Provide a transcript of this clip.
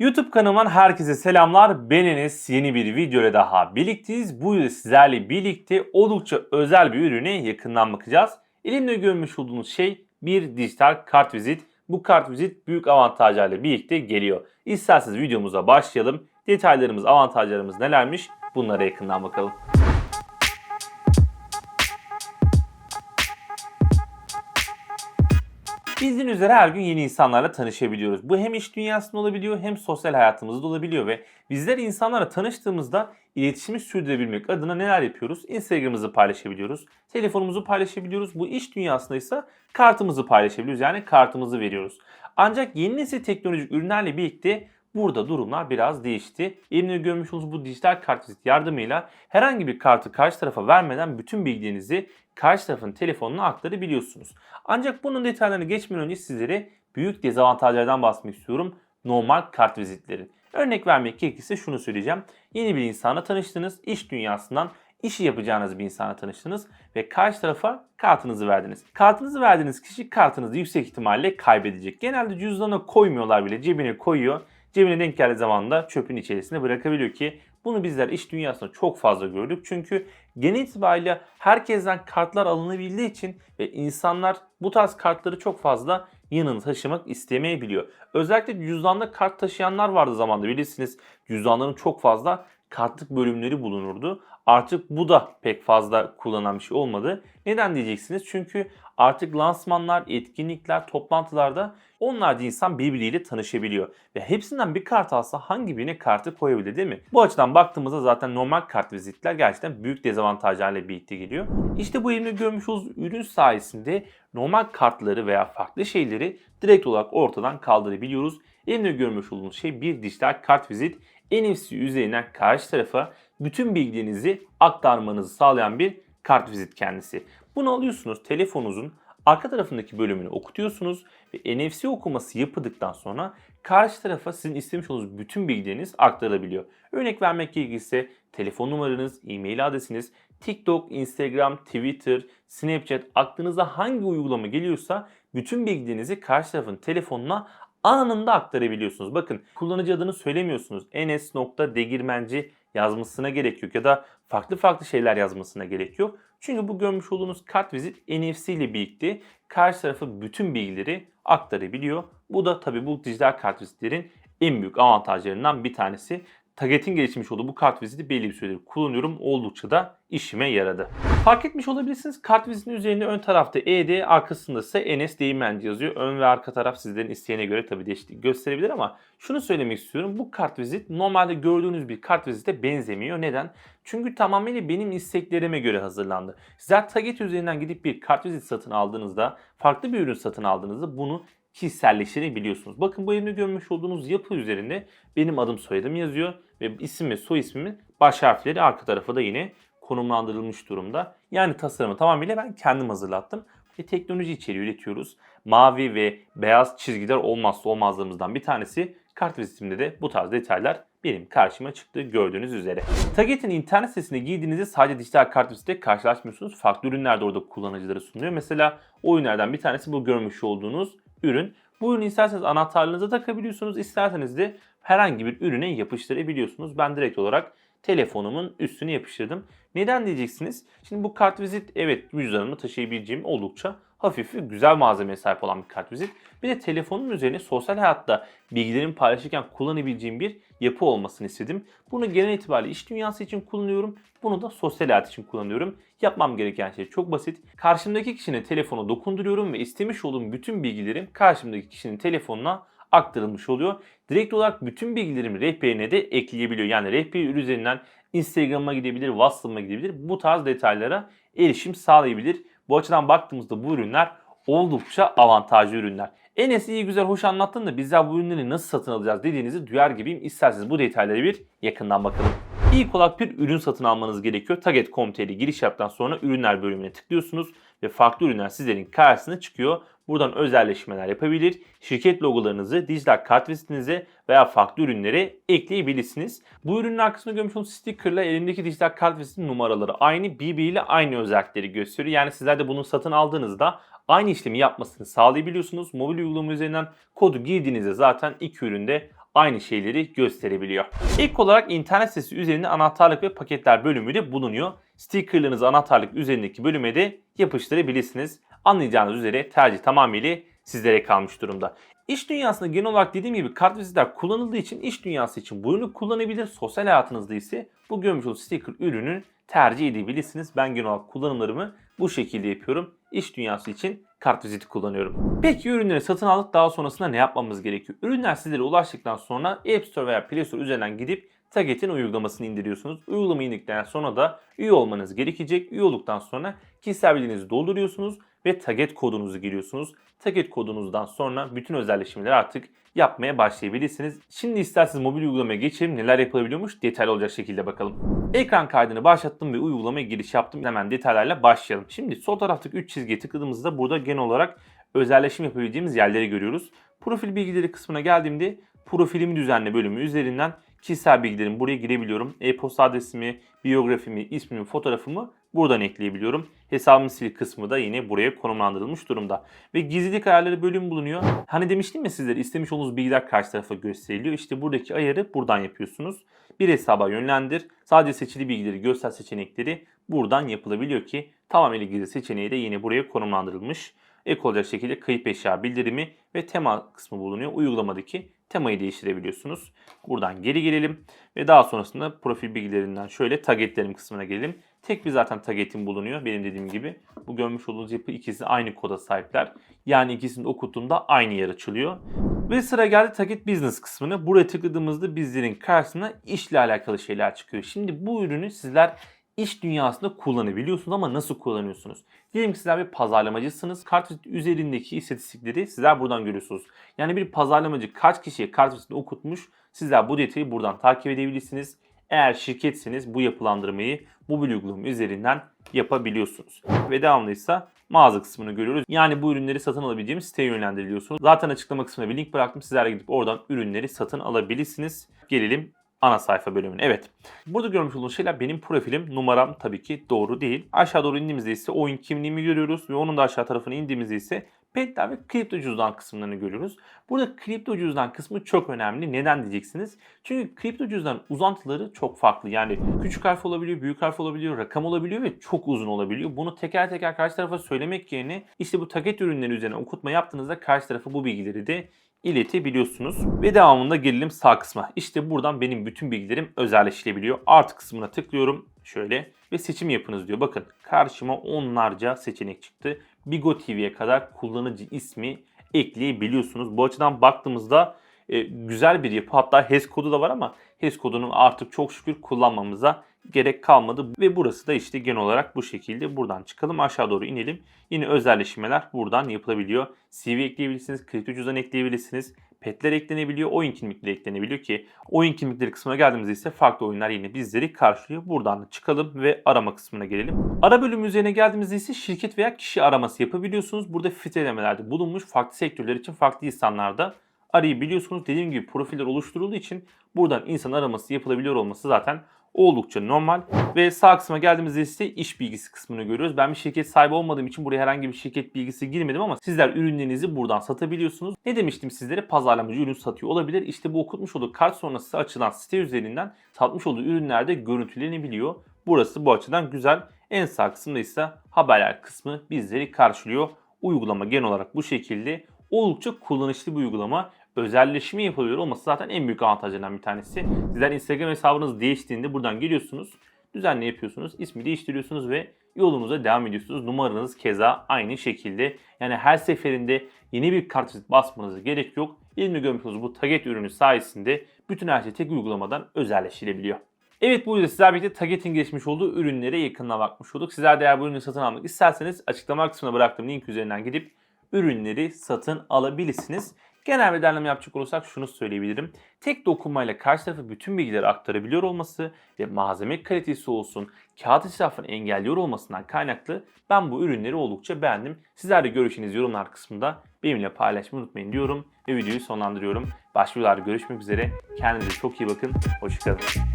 YouTube kanalımdan herkese selamlar. Ben Enes. Yeni bir video ile daha birlikteyiz. Bu yıl sizlerle birlikte oldukça özel bir ürüne yakından bakacağız. Elimde görmüş olduğunuz şey bir dijital kart vizit. Bu kart vizit büyük avantajlarla birlikte geliyor. İsterseniz videomuza başlayalım. Detaylarımız, avantajlarımız nelermiş? Bunlara yakından bakalım. Bildiğiniz üzere her gün yeni insanlarla tanışabiliyoruz. Bu hem iş dünyasında olabiliyor hem sosyal hayatımızda olabiliyor ve bizler insanlarla tanıştığımızda iletişimi sürdürebilmek adına neler yapıyoruz? Instagram'ımızı paylaşabiliyoruz, telefonumuzu paylaşabiliyoruz. Bu iş dünyasında ise kartımızı paylaşabiliyoruz yani kartımızı veriyoruz. Ancak yeni nesil teknolojik ürünlerle birlikte Burada durumlar biraz değişti. Elimde görmüş bu dijital kart vizit yardımıyla herhangi bir kartı karşı tarafa vermeden bütün bilgilerinizi karşı tarafın telefonuna aktarabiliyorsunuz. Ancak bunun detaylarına geçmeden önce sizlere büyük dezavantajlardan bahsetmek istiyorum. Normal kart vizitleri. Örnek vermek gerekirse şunu söyleyeceğim. Yeni bir insanla tanıştınız. iş dünyasından işi yapacağınız bir insana tanıştınız ve karşı tarafa kartınızı verdiniz. Kartınızı verdiğiniz kişi kartınızı yüksek ihtimalle kaybedecek. Genelde cüzdanına koymuyorlar bile cebine koyuyor. Cebine denk geldiği zaman da çöpün içerisine bırakabiliyor ki bunu bizler iş dünyasında çok fazla gördük. Çünkü genel itibariyle herkesten kartlar alınabildiği için ve insanlar bu tarz kartları çok fazla yanını taşımak istemeyebiliyor. Özellikle cüzdanda kart taşıyanlar vardı zamanda bilirsiniz. Cüzdanların çok fazla kartlık bölümleri bulunurdu. Artık bu da pek fazla kullanılan bir şey olmadı. Neden diyeceksiniz? Çünkü artık lansmanlar, etkinlikler, toplantılarda onlarca insan birbiriyle tanışabiliyor. Ve hepsinden bir kart alsa hangi birine kartı koyabilir değil mi? Bu açıdan baktığımızda zaten normal kart vizitler gerçekten büyük dezavantajlarla birlikte geliyor. İşte bu elimde görmüş olduğunuz ürün sayesinde normal kartları veya farklı şeyleri direkt olarak ortadan kaldırabiliyoruz. Elimde görmüş olduğunuz şey bir dijital kart vizit. NFC üzerinden karşı tarafa bütün bilgilerinizi aktarmanızı sağlayan bir kart vizit kendisi. Bunu alıyorsunuz telefonunuzun arka tarafındaki bölümünü okutuyorsunuz ve NFC okuması yapıldıktan sonra karşı tarafa sizin istemiş olduğunuz bütün bilgileriniz aktarılabiliyor. Örnek vermek gerekirse telefon numaranız, e-mail adresiniz, TikTok, Instagram, Twitter, Snapchat aklınıza hangi uygulama geliyorsa bütün bilgilerinizi karşı tarafın telefonuna anında aktarabiliyorsunuz. Bakın kullanıcı adını söylemiyorsunuz. enes.degirmenci yazmasına gerek yok ya da farklı farklı şeyler yazmasına gerek yok. Çünkü bu görmüş olduğunuz kart vizit NFC ile birlikte karşı tarafa bütün bilgileri aktarabiliyor. Bu da tabii bu dijital kart vizitlerin en büyük avantajlarından bir tanesi. Target'in geliştirmiş olduğu bu kart viziti belli bir süredir kullanıyorum. Oldukça da işime yaradı. Fark etmiş olabilirsiniz. Kart vizitin üzerinde ön tarafta ED, arkasında ise Enes Değirmenci yazıyor. Ön ve arka taraf sizlerin isteğine göre tabii değişiklik gösterebilir ama şunu söylemek istiyorum. Bu kart vizit normalde gördüğünüz bir kart vizite benzemiyor. Neden? Çünkü tamamıyla benim isteklerime göre hazırlandı. Sizler Target üzerinden gidip bir kart vizit satın aldığınızda, farklı bir ürün satın aldığınızda bunu kişiselleştirebiliyorsunuz. Bakın bu elimde görmüş olduğunuz yapı üzerinde benim adım soyadım yazıyor ve isim ve soy ismimin baş harfleri arka tarafa da yine konumlandırılmış durumda. Yani tasarımı tamamıyla ben kendim hazırlattım. Ve teknoloji içeriği üretiyoruz. Mavi ve beyaz çizgiler olmazsa olmazlarımızdan bir tanesi. Kart vizitimde de bu tarz detaylar benim karşıma çıktı gördüğünüz üzere. Target'in internet sitesine girdiğinizde sadece dijital kart vizite karşılaşmıyorsunuz. Farklı ürünler de orada kullanıcılara sunuyor. Mesela o ürünlerden bir tanesi bu görmüş olduğunuz ürün. Bu ürünü isterseniz anahtarlığınıza takabiliyorsunuz. isterseniz de herhangi bir ürüne yapıştırabiliyorsunuz. Ben direkt olarak telefonumun üstüne yapıştırdım. Neden diyeceksiniz? Şimdi bu kart vizit evet cüzdanımı taşıyabileceğim oldukça hafif ve güzel malzemeye sahip olan bir kart vizit. Bir de telefonun üzerine sosyal hayatta bilgilerimi paylaşırken kullanabileceğim bir yapı olmasını istedim. Bunu genel itibariyle iş dünyası için kullanıyorum. Bunu da sosyal hayat için kullanıyorum. Yapmam gereken şey çok basit. Karşımdaki kişinin telefonu dokunduruyorum ve istemiş olduğum bütün bilgilerim karşımdaki kişinin telefonuna aktarılmış oluyor. Direkt olarak bütün bilgilerimi rehberine de ekleyebiliyor. Yani rehber üzerinden Instagram'a gidebilir, WhatsApp'a gidebilir. Bu tarz detaylara erişim sağlayabilir. Bu açıdan baktığımızda bu ürünler oldukça avantajlı ürünler. Enes iyi güzel hoş anlattın da bizler bu ürünleri nasıl satın alacağız dediğinizi duyar gibiyim. İsterseniz bu detaylara bir yakından bakalım. İlk olarak bir ürün satın almanız gerekiyor. Target.com.tr giriş yaptıktan sonra ürünler bölümüne tıklıyorsunuz ve farklı ürünler sizlerin karşısına çıkıyor. Buradan özelleşmeler yapabilir. Şirket logolarınızı dijital kart vizitinize veya farklı ürünlere ekleyebilirsiniz. Bu ürünün arkasında görmüş olduğunuz stickerla elimdeki dijital kart vizitin numaraları aynı birbiriyle aynı özellikleri gösteriyor. Yani sizler de bunu satın aldığınızda aynı işlemi yapmasını sağlayabiliyorsunuz. Mobil uygulama üzerinden kodu girdiğinizde zaten iki üründe aynı şeyleri gösterebiliyor. İlk olarak internet sitesi üzerinde anahtarlık ve paketler bölümü de bulunuyor. Stickerlarınızı anahtarlık üzerindeki bölüme de yapıştırabilirsiniz. Anlayacağınız üzere tercih tamamıyla sizlere kalmış durumda. İş dünyasında genel olarak dediğim gibi kartvizitler kullanıldığı için iş dünyası için bu ürünü kullanabilir. Sosyal hayatınızda ise bu görmüş olduğunuz sticker ürünü tercih edebilirsiniz. Ben genel olarak kullanımlarımı bu şekilde yapıyorum. İş dünyası için kartviziti kullanıyorum. Peki ürünleri satın aldık daha sonrasında ne yapmamız gerekiyor? Ürünler sizlere ulaştıktan sonra App Store veya Play Store üzerinden gidip Target'in uygulamasını indiriyorsunuz. Uygulamayı indirdikten sonra da üye olmanız gerekecek. Üye olduktan sonra kişisel bilginizi dolduruyorsunuz ve Target kodunuzu giriyorsunuz. Target kodunuzdan sonra bütün özelleşmeleri artık yapmaya başlayabilirsiniz. Şimdi isterseniz mobil uygulamaya geçelim. Neler yapılabiliyormuş detaylı olacak şekilde bakalım. Ekran kaydını başlattım ve uygulamaya giriş yaptım. Hemen detaylarla başlayalım. Şimdi sol taraftaki 3 çizgiye tıkladığımızda burada genel olarak özelleşim yapabileceğimiz yerleri görüyoruz. Profil bilgileri kısmına geldiğimde profilimi düzenle bölümü üzerinden kişisel bilgilerimi buraya girebiliyorum. E-posta adresimi, biyografimi, ismimi, fotoğrafımı buradan ekleyebiliyorum. Hesabımı sil kısmı da yine buraya konumlandırılmış durumda. Ve gizlilik ayarları bölümü bulunuyor. Hani demiştim ya sizlere istemiş olduğunuz bilgiler karşı tarafa gösteriliyor. İşte buradaki ayarı buradan yapıyorsunuz. Bir hesaba yönlendir. Sadece seçili bilgileri göster seçenekleri buradan yapılabiliyor ki tamamıyla gizli seçeneği de yine buraya konumlandırılmış. Ek olacak şekilde kayıp eşya bildirimi ve tema kısmı bulunuyor. Uygulamadaki temayı değiştirebiliyorsunuz. Buradan geri gelelim ve daha sonrasında profil bilgilerinden şöyle targetlerim kısmına gelelim. Tek bir zaten targetim bulunuyor benim dediğim gibi. Bu görmüş olduğunuz yapı ikisi aynı koda sahipler. Yani ikisini de okuttuğumda aynı yer açılıyor. Ve sıra geldi target business kısmına. Buraya tıkladığımızda bizlerin karşısına işle alakalı şeyler çıkıyor. Şimdi bu ürünü sizler iş dünyasında kullanabiliyorsunuz ama nasıl kullanıyorsunuz? Diyelim ki sizler bir pazarlamacısınız. Kartvizit üzerindeki istatistikleri sizler buradan görüyorsunuz. Yani bir pazarlamacı kaç kişiye kartvizitini okutmuş sizler bu detayı buradan takip edebilirsiniz. Eğer şirketseniz bu yapılandırmayı mobil uygulama üzerinden yapabiliyorsunuz. Ve devamlıysa mağaza kısmını görüyoruz. Yani bu ürünleri satın alabileceğimiz siteye yönlendiriyorsunuz. Zaten açıklama kısmına bir link bıraktım. Sizler gidip oradan ürünleri satın alabilirsiniz. Gelelim ana sayfa bölümüne. Evet. Burada görmüş olduğunuz şeyler benim profilim. Numaram tabii ki doğru değil. Aşağı doğru indiğimizde ise oyun kimliğimi görüyoruz ve onun da aşağı tarafına indiğimizde ise petler ve kripto cüzdan kısımlarını görüyoruz. Burada kripto cüzdan kısmı çok önemli. Neden diyeceksiniz? Çünkü kripto cüzdan uzantıları çok farklı. Yani küçük harf olabiliyor, büyük harf olabiliyor, rakam olabiliyor ve çok uzun olabiliyor. Bunu teker teker karşı tarafa söylemek yerine işte bu taket ürünleri üzerine okutma yaptığınızda karşı tarafa bu bilgileri de iletebiliyorsunuz. Ve devamında gelelim sağ kısma. İşte buradan benim bütün bilgilerim özelleştirebiliyor. Artı kısmına tıklıyorum şöyle ve seçim yapınız diyor. Bakın karşıma onlarca seçenek çıktı. Bigo TV'ye kadar kullanıcı ismi ekleyebiliyorsunuz. Bu açıdan baktığımızda e, güzel bir yapı. Hatta HES kodu da var ama HES kodunu artık çok şükür kullanmamıza gerek kalmadı. Ve burası da işte genel olarak bu şekilde. Buradan çıkalım aşağı doğru inelim. Yine özelleşmeler buradan yapılabiliyor. CV ekleyebilirsiniz, kripto cüzdan ekleyebilirsiniz. Petler eklenebiliyor, oyun kimlikleri eklenebiliyor ki oyun kimlikleri kısmına geldiğimizde ise farklı oyunlar yine bizleri karşılıyor. Buradan da çıkalım ve arama kısmına gelelim. Ara bölümü üzerine geldiğimizde ise şirket veya kişi araması yapabiliyorsunuz. Burada filtrelemelerde bulunmuş farklı sektörler için farklı insanlarda arayabiliyorsunuz. Dediğim gibi profiller oluşturulduğu için buradan insan araması yapılabiliyor olması zaten oldukça normal. Ve sağ kısma geldiğimizde ise iş bilgisi kısmını görüyoruz. Ben bir şirket sahibi olmadığım için buraya herhangi bir şirket bilgisi girmedim ama sizler ürünlerinizi buradan satabiliyorsunuz. Ne demiştim sizlere? Pazarlamacı ürün satıyor olabilir. İşte bu okutmuş olduğu kart sonrası açılan site üzerinden satmış olduğu ürünlerde görüntülenebiliyor. Burası bu açıdan güzel. En sağ kısımda ise haberler kısmı bizleri karşılıyor. Uygulama genel olarak bu şekilde oldukça kullanışlı bir uygulama özelleşme yapabiliyor olması zaten en büyük avantajlarından bir tanesi. Sizler Instagram hesabınız değiştiğinde buradan geliyorsunuz. Düzenli yapıyorsunuz. ismi değiştiriyorsunuz ve yolunuza devam ediyorsunuz. Numaranız keza aynı şekilde. Yani her seferinde yeni bir kartvizit basmanıza gerek yok. Elimde görmüş olduğunuz bu target ürünü sayesinde bütün her şey tek uygulamadan özelleştirebiliyor. Evet bu videoda sizler birlikte Target'in geçmiş olduğu ürünlere yakından bakmış olduk. Sizler de eğer bu ürünü satın almak isterseniz açıklama kısmına bıraktığım link üzerinden gidip ürünleri satın alabilirsiniz. Genel bir derleme yapacak olursak şunu söyleyebilirim. Tek dokunmayla karşı tarafa bütün bilgileri aktarabiliyor olması ve malzeme kalitesi olsun, kağıt israfını engelliyor olmasından kaynaklı ben bu ürünleri oldukça beğendim. Sizler de görüşünüzü yorumlar kısmında benimle paylaşmayı unutmayın diyorum ve videoyu sonlandırıyorum. Başka videolarda görüşmek üzere. Kendinize çok iyi bakın. Hoşçakalın.